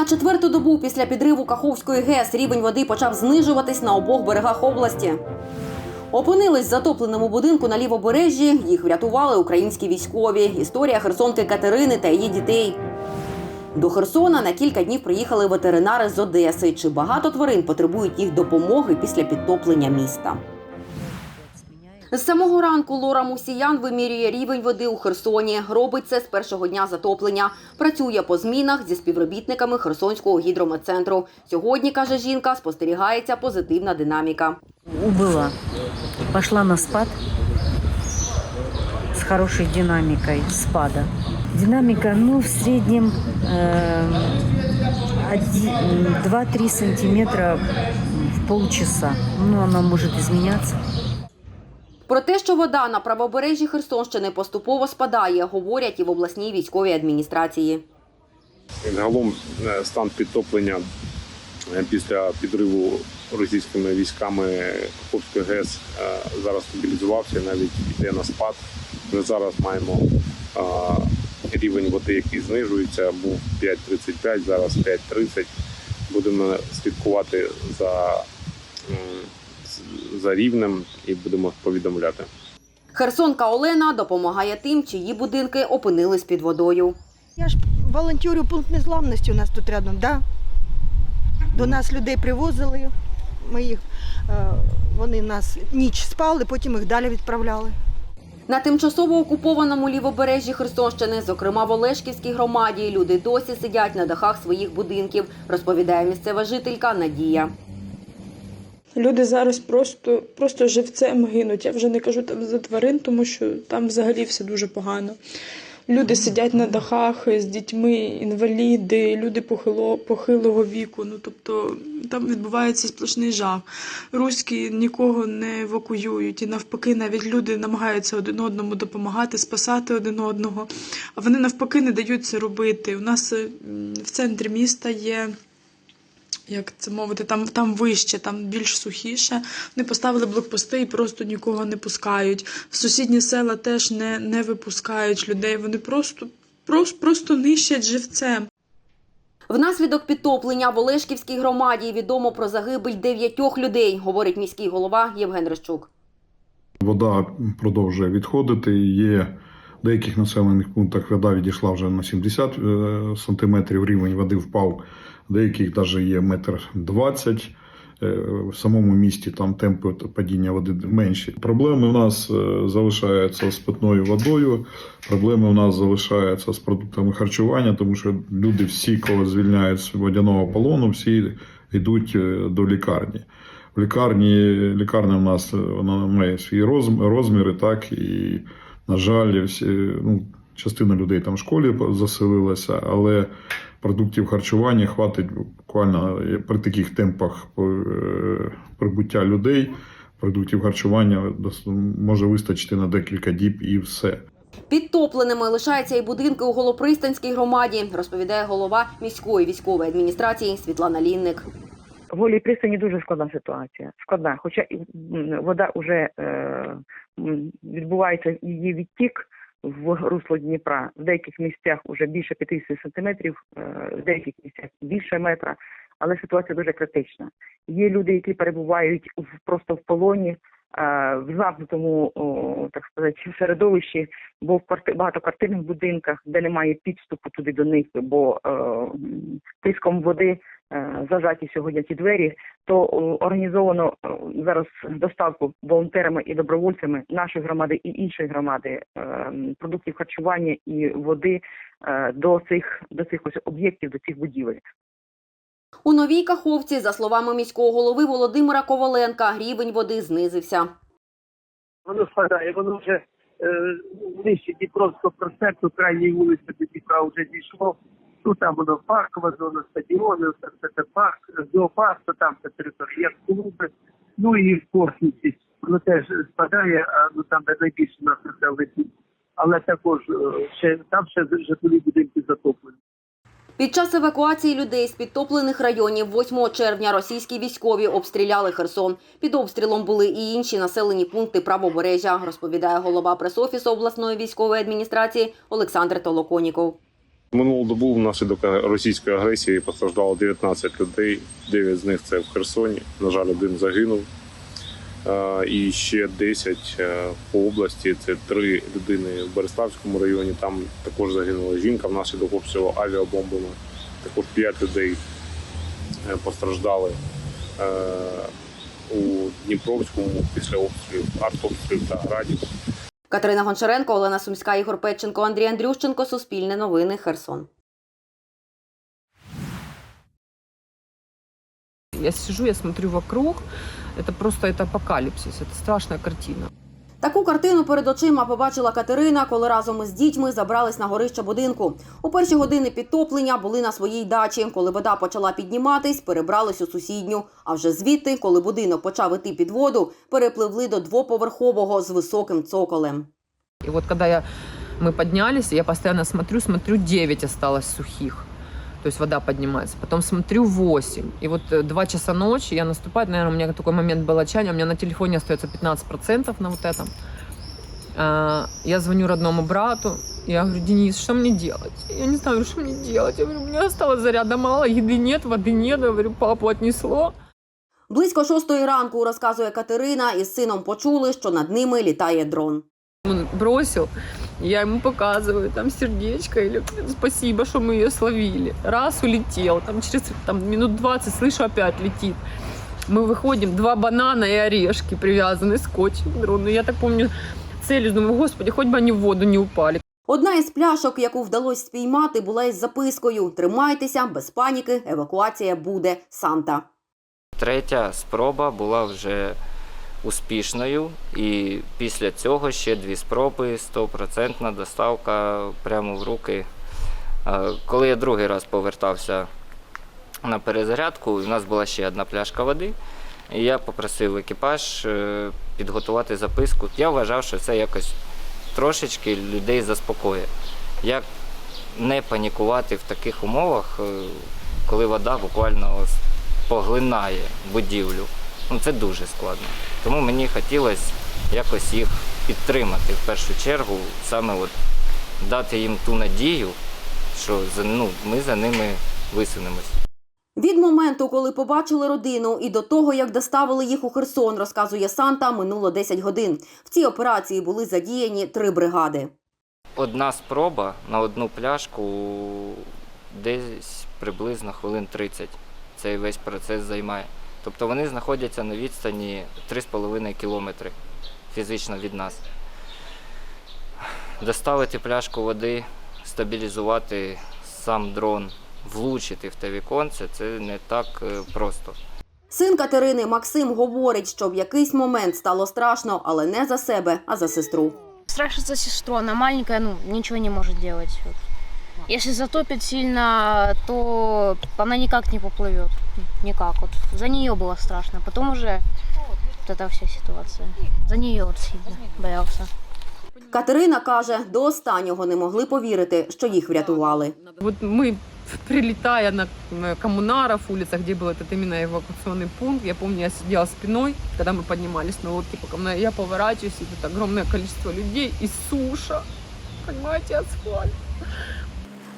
На четверту добу після підриву Каховської ГЕС рівень води почав знижуватись на обох берегах області. Опинились в затопленому будинку на лівобережжі. Їх врятували українські військові. Історія херсонки Катерини та її дітей. До Херсона на кілька днів приїхали ветеринари з Одеси. Чи багато тварин потребують їх допомоги після підтоплення міста? З самого ранку Лора Мусіян вимірює рівень води у Херсоні. Робить це з першого дня затоплення. Працює по змінах зі співробітниками Херсонського гідрометцентру. Сьогодні, каже жінка, спостерігається позитивна динаміка. убыла. Пошла на спад с хорошей динамикой спада. Динамика, ну, в среднем э, оди- 2-3 сантиметра в полчаса. Ну, она может изменяться. Про те, що вода на правобережжі Херсонщини поступово спадає, говорять і в обласній військовій адміністрації. Загалом е, стан підтоплення е, після підриву російськими військами Каховської ГЕС е, зараз стабілізувався, навіть йде на спад. Ми зараз маємо рівень води, який знижується, був 5,35, зараз 5,30. Будемо слідкувати за, за рівнем і будемо повідомляти. Херсонка Олена допомагає тим, чиї будинки опинились під водою. Я ж волонтерю пункт незламності у нас тут рядом, да? До нас людей привозили. Ми їх, е, вони нас ніч спали, потім їх далі відправляли. На тимчасово окупованому лівобережжі Херсонщини, зокрема в Олешківській громаді, люди досі сидять на дахах своїх будинків, розповідає місцева жителька Надія. Люди зараз просто, просто живцем гинуть. Я вже не кажу там за тварин, тому що там взагалі все дуже погано. Люди сидять на дахах з дітьми, інваліди, люди похило, похилого віку. Ну тобто там відбувається сплошний жах. Руські нікого не евакуюють, і навпаки, навіть люди намагаються один одному допомагати, спасати один одного. А вони навпаки не дають це робити. У нас в центрі міста є як це мовити, там, там вище, там більш сухіше. Вони поставили блокпости і просто нікого не пускають. В сусідні села теж не, не випускають людей. Вони просто, просто, просто нищать живцем. Внаслідок підтоплення в Олешківській громаді відомо про загибель дев'ятьох людей, говорить міський голова Євген Рищук. Вода продовжує відходити. Є в деяких населених пунктах вода відійшла вже на 70 е, сантиметрів. Рівень води впав. Деяких навіть є метр 20. Е, В самому місті там темпи падіння води менші. Проблеми в нас е, залишаються з питною водою. Проблеми в нас залишаються з продуктами харчування, тому що люди всі, коли звільняють з водяного полону, всі йдуть е, до лікарні. В лікарні лікарня в нас вона має свої розміри, так і, на жаль, всі, ну, частина людей там в школі заселилася, але продуктів харчування хватить буквально е, при таких темпах е, прибуття людей. Продуктів харчування може вистачити на декілька діб і все. Підтопленими лишаються і будинки у Голопристанській громаді, розповідає голова міської військової адміністрації Світлана Лінник. В Голій пристані дуже складна ситуація. Складна. Хоча вода вже е, відбувається її відтік в русло Дніпра. В деяких місцях вже більше 50 сантиметрів, е, в деяких місцях більше метра. Але ситуація дуже критична. Є люди, які перебувають в, просто в полоні, в замкнутому, так сказати, середовищі, бо в кварти, багатоквартирних будинках, де немає підступу туди до них, бо е, тиском води е, зажаті сьогодні ці двері, то організовано е, зараз доставку волонтерами і добровольцями нашої громади і іншої громади продуктів харчування і води до цих до цих ось об'єктів, до цих будівель. У новій Каховці, за словами міського голови Володимира Коваленка, рівень води знизився. воно спадає, воно вже е, нижче Дніпровського проспекту, крайній вулиці до Дніпра вже дійшло. Ну там воно паркова зона, стадіони, це, це, це парк, зоопарк, то там це територія, клуби. Ну і в космосі воно теж спадає, а ну там де найбільше нас населений пункт. Але також е, ще там ще житлові будинки затоплені. Під час евакуації людей з підтоплених районів 8 червня російські військові обстріляли Херсон. Під обстрілом були і інші населені пункти правобережжя, розповідає голова пресофісу обласної військової адміністрації Олександр Толоконіков. Минулу добу внаслідок російської агресії постраждало 19 людей. 9 з них це в Херсоні. На жаль, один загинув. Е, І ще 10 е, по області. Це три людини в Береславському районі. Там також загинула жінка внаслідок обстрілу авіабомбами. Також 5 людей е, постраждали у Дніпровському після обстрілів, артобстрілів та градів. Катерина Гончаренко, Олена Сумська, Ігор Петченко, Андрій Андрющенко. Суспільне новини. Херсон. Я сижу, я смотрю вокруг. Это просто это апокалипсис, это страшная картина. Таку картину перед очима побачила Катерина, коли разом із дітьми забрались на горище будинку. У перші години підтоплення були на своїй дачі. Коли вода почала підніматись, перебрались у сусідню. А вже звідти, коли будинок почав іти під воду, перепливли до двоповерхового з високим цоколем. И вот когда я, мы поднялись, я постоянно смотрю, смотрю, 9 осталось сухих. То есть вода поднимается. Потом смотрю 8. И вот э, 2 часа ночи, я наступает, наверное, у меня такой момент был отчаяния, у меня на телефоне остается 15% на вот этом. А, Я звоню родному брату, я говорю, Денис, что мне делать? Я не знаю, что мне делать. Я говорю, у меня осталось заряда мало, еды нет, воды нет. Я говорю, папу отнесло. Близько шостої ранку, розказує Катерина, із сином почули, що над ними літає дрон. Он бросил, я ему показываю, там сердечко, или спасибо, что мы ее словили. Раз улетел, там через там, минут 20 слышу, опять летит. Мы выходим, два банана и орешки привязаны скотчем к дрону. Я так помню, целью, думаю, господи, хоть бы они в воду не упали. Одна із пляшок, яку вдалося спіймати, була із запискою: Тримайтеся, без паніки, евакуація буде Санта. Третя спроба була вже успішною, і після цього ще дві спроби, стопроцентна доставка прямо в руки. Коли я другий раз повертався на перезарядку, у нас була ще одна пляшка води, і я попросив екіпаж е, підготувати записку. Я вважав, що це якось трошечки людей заспокоює. Як не панікувати в таких умовах, е, коли вода буквально поглинає будівлю. Ну це дуже складно. Тому мені хотілося якось їх підтримати в першу чергу, саме от дати їм ту надію, що ну, ми за ними висунемось. Від моменту, коли побачили родину, і до того, як доставили їх у Херсон, розказує Санта, минуло 10 годин. В цій операції були задіяні три бригади. Одна спроба на одну пляшку десь приблизно хвилин 30. Цей весь процес займає. Тобто вони знаходяться на відстані 3,5 кілометри фізично від нас. Доставити пляшку води, стабілізувати сам дрон, влучити в те віконце це не так е, просто. Син Катерини Максим говорить, що в якийсь момент стало страшно, але не за себе, а за сестру. Страшно за сестру, она маленькая, ну, ничего не может делать. Вот. Если затопит сильно, то она никак не поплывет. Никак. Вот за нее было страшно. Потом уже вот эта вся ситуация. За нее вот сильно боялся. Катерина каже, до останнього не могли повірити, що їх врятували. Вот мы, прилетая на м, Коммунаров, улицах, где был этот именно эвакуационный пункт, я помню, я сидела спиной, когда мы поднимались на лодке по Коммунару, я поворачиваюсь, и тут огромное количество людей и суша, понимаете, асфальт.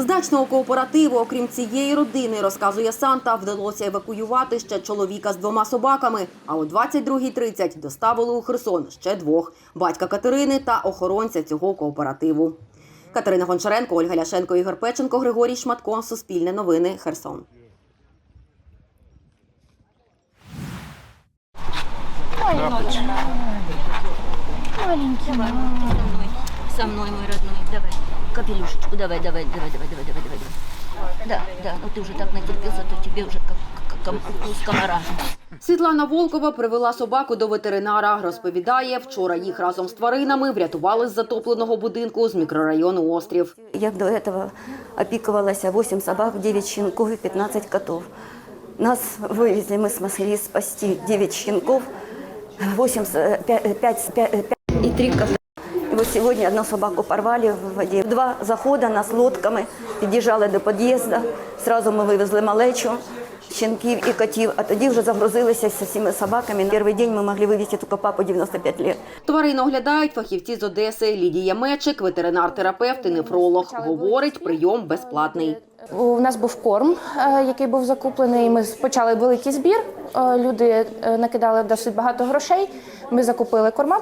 З дачного кооперативу, окрім цієї родини, розказує Санта, вдалося евакуювати ще чоловіка з двома собаками. А о 22.30 доставили у Херсон ще двох батька Катерини та охоронця цього кооперативу. Катерина Гончаренко, Ольга Ляшенко, Ігор Печенко, Григорій Шматко. Суспільне новини. Херсон. Маленький. Со мной, мой родной. Давай Капелюшечку. Давай, давай, давай, давай, давай, давай, давай. Да, да. Ну ты уже так натерпелся, то тебе уже как, как, как укус комара. Світлана Волкова привела собаку до ветеринара. Розповідає, вчора їх разом з тваринами врятували з затопленого будинку з мікрорайону Острів. Я до этого опиковалась 8 собак, 9 щенков и 15 котов. Нас вывезли, мы смогли спасти 9 щенков, 8, 5, 5, 5 и 3 кота. Вот сегодня одну собаку порвали в воде. Два захода нас лодками під'їжджали до під'їзду. Сразу ми вивезли малечу. щенків і котів, а тоді вже загрузилися з всіми собаками. Перший день ми могли вивезти тільки папу 95 років. Тварин оглядають фахівці з Одеси. Лідія Мечик, ветеринар-терапевт і нефролог. Говорить, прийом безплатний. У нас був корм, е, який був закуплений. Ми почали великий збір. Е, Люди е, накидали досить багато грошей. Ми закупили корма,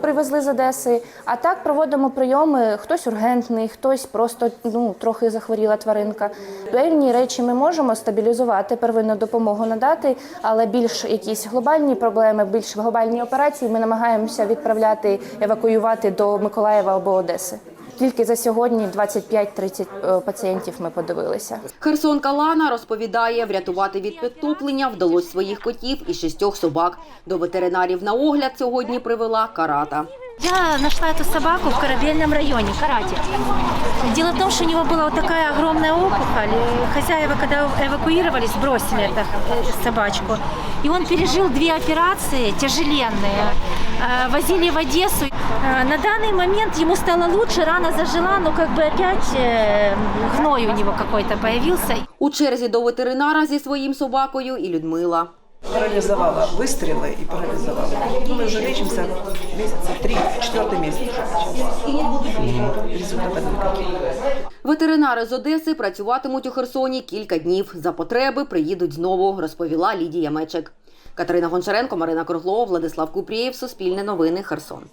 привезли з Одеси. А так проводимо прийоми. Хтось ургентний, хтось просто ну трохи захворіла тваринка. Певні речі ми можемо стабілізувати, первинну допомогу надати, але більш якісь глобальні проблеми, більш глобальні операції ми намагаємося відправляти, евакуювати до Миколаєва або Одеси. Тільки за сьогодні 25-30 е, пацієнтів ми подивилися. Херсонка Лана розповідає, врятувати від підтоплення вдалося своїх котів і шістьох собак. До ветеринарів на огляд сьогодні привела карата. Я нашла эту собаку в корабельном районе, Карате. Дело в том, что у него была вот такая огромная опухоль. Э, Хозяева, когда эвакуировались, бросили эту э, собачку. И он пережил две операции тяжеленные. Э, Возили в Одессу. Э, На данный момент ему стало лучше, рана зажила, но как бы опять э, гной у него какой-то появился. У черзі до ветеринара зі своїм собакою і Людмила. парализовала, выстрелы и парализовала. Ну, мы уже лечимся месяца три, четвертый месяц уже. Результатов никаких. Ветеринари з Одеси працюватимуть у Херсоні кілька днів. За потреби приїдуть знову, розповіла Лідія Мечик. Катерина Гончаренко, Марина Круглова, Владислав Купрієв, Суспільне новини, Херсон.